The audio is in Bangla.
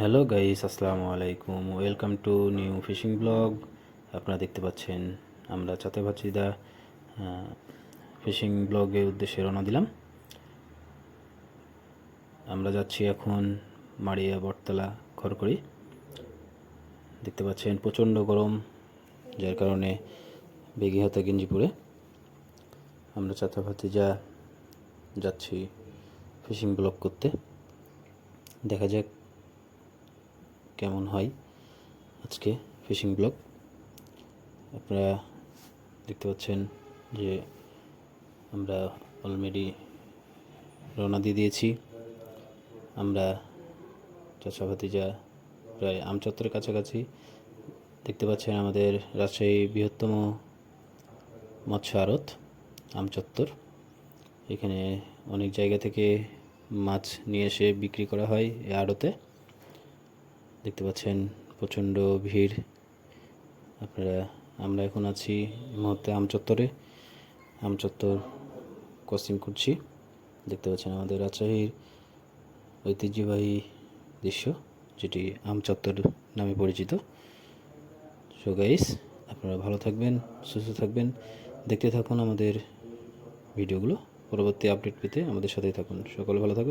হ্যালো গাইস আসসালামু আলাইকুম welcome to new fishing blog আপনারা দেখতে পাচ্ছেন আমরা চাতে ভাচিদা ফিশিং ব্লগের উদ্দেশ্যে রওনা দিলাম আমরা যাচ্ছি এখন মাড়িয়া বটতলা খড়কড়ি দেখতে পাচ্ছেন প্রচণ্ড গরম যার কারণে বেগি হাতে গেঞ্জি পরে আমরা চাতা ভাতিজা যাচ্ছি ফিশিং ব্লগ করতে দেখা যাক কেমন হয় আজকে ফিশিং ব্লগ? আপনারা দেখতে পাচ্ছেন যে আমরা অলরেডি রওনা দিয়ে দিয়েছি। আমরা চাচা ভাতিজা প্রায় আমচত্বরের কাছাকাছি। দেখতে পাচ্ছেন আমাদের রাজশাহী বৃহত্তম মৎস্য আড়ত, আমচত্বর। এখানে অনেক জায়গা থেকে মাছ নিয়ে এসে বিক্রি করা হয় এই আড়তে। দেখতে পাচ্ছেন প্রচণ্ড ভিড়। আপনারা, আমরা এখন আছি মুহূর্তে আমচত্বরে আমচত্বর ক্রসিং করছি। দেখতে পাচ্ছেন আমাদের রাজশাহীর ঐতিহ্যবাহী দৃশ্য, যেটি আমচত্বর নামে পরিচিত। সো গাইস আপনারা ভালো থাকবেন, সুস্থ থাকবেন। দেখতে থাকুন আমাদের ভিডিওগুলো। পরবর্তী আপডেট পেতে আমাদের সাথেই থাকুন। সকলে ভালো থাকুন।